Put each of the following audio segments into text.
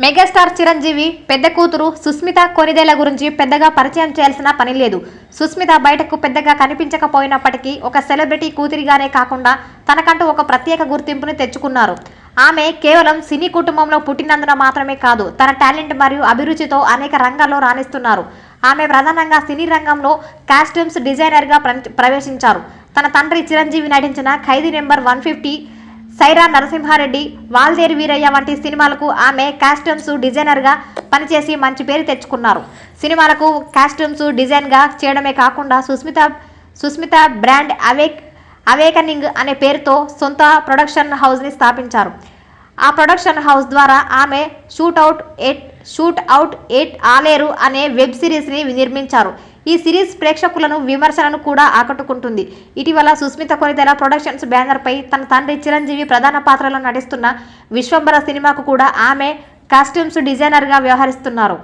Megastar Chiranjeevi పెద్ద కూతురు సుస్మిత కొనిదేల గురించి పెద్దగా పరిచయం చేయాల్సిన పని లేదు. సుస్మిత బయటకు పెద్దగా కనిపించకపోయినప్పటికీ ఒక సెలబ్రిటీ కూతురిగానే కాకుండా తనకంటూ ఒక ప్రత్యేక గుర్తింపుని తెచ్చుకున్నారు. ఆమె కేవలం సినీ కుటుంబంలో పుట్టినందున మాత్రమే కాదు తన టాలెంట్ మరియు అభిరుచితో అనేక రంగాల్లో రాణిస్తున్నారు. ఆమె ప్రధానంగా సినీ రంగంలో కాస్ట్యూమ్స్ డిజైనర్గా ప్ర- ప్రవేశించారు. తన తండ్రి చిరంజీవి నటించిన Khaidi number one fifty Sye Raa Narasimha Reddy Waltair Veerayya వంటి సినిమాలకు ఆమె కాస్ట్యూమ్స్ డిజైనర్గా పనిచేసి మంచి పేరు తెచ్చుకున్నారు. సినిమాలకు కాస్ట్యూమ్స్ డిజైన్గా చేయడమే కాకుండా Sushmita Sushmita brand awake awakening అనే పేరుతో సొంత ప్రొడక్షన్ హౌస్ని స్థాపించారు. ఆ ప్రొడక్షన్ హౌస్ ద్వారా ఆమె shoot out at shoot out at Aleru అనే వెబ్ సిరీస్ని నిర్మించారు. ఈ సిరీస్ ప్రేక్షకులను విమర్శలను కూడా ఆకట్టుకుంటుంది. ఇటీవల సుస్మిత కొనితెల ప్రొడక్షన్స్ బ్యానర్పై తన తండ్రి చిరంజీవి ప్రధాన పాత్రలో నటిస్తున్న విశ్వంబర సినిమాకు కూడా ఆమె కాస్ట్యూమ్స్ డిజైనర్గా వ్యవహరిస్తున్నారు.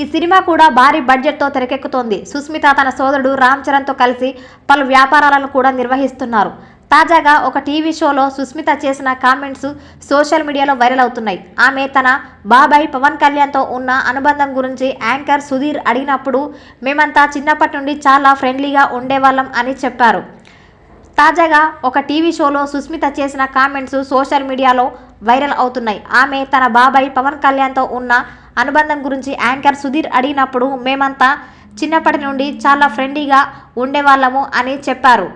ఈ సినిమా కూడా భారీ బడ్జెట్తో తెరకెక్కుతోంది. సుస్మిత తన సోదరుడు రామ్ చరణ్తో కలిసి పలు వ్యాపారాలను కూడా నిర్వహిస్తున్నారు. తాజాగా ఒక టీవీ షోలో సుస్మిత చేసిన కామెంట్స్ సోషల్ మీడియాలో వైరల్ అవుతున్నాయి. ఆమె తన బాబాయ్ పవన్ కళ్యాణ్తో ఉన్న అనుబంధం గురించి యాంకర్ సుధీర్ అడిగినప్పుడు మేమంతా చిన్నప్పటి నుండి చాలా ఫ్రెండ్లీగా ఉండేవాళ్ళం అని చెప్పారు. తాజాగా ఒక టీవీ షోలో సుస్మిత చేసిన కామెంట్స్ సోషల్ మీడియాలో వైరల్ అవుతున్నాయి. ఆమె తన బాబాయ్ పవన్ కళ్యాణ్తో ఉన్న అనుబంధం గురించి యాంకర్ సుధీర్ అడిగినప్పుడు మేమంతా చిన్నప్పటి నుండి చాలా ఫ్రెండ్లీగా ఉండేవాళ్ళము అని చెప్పారు.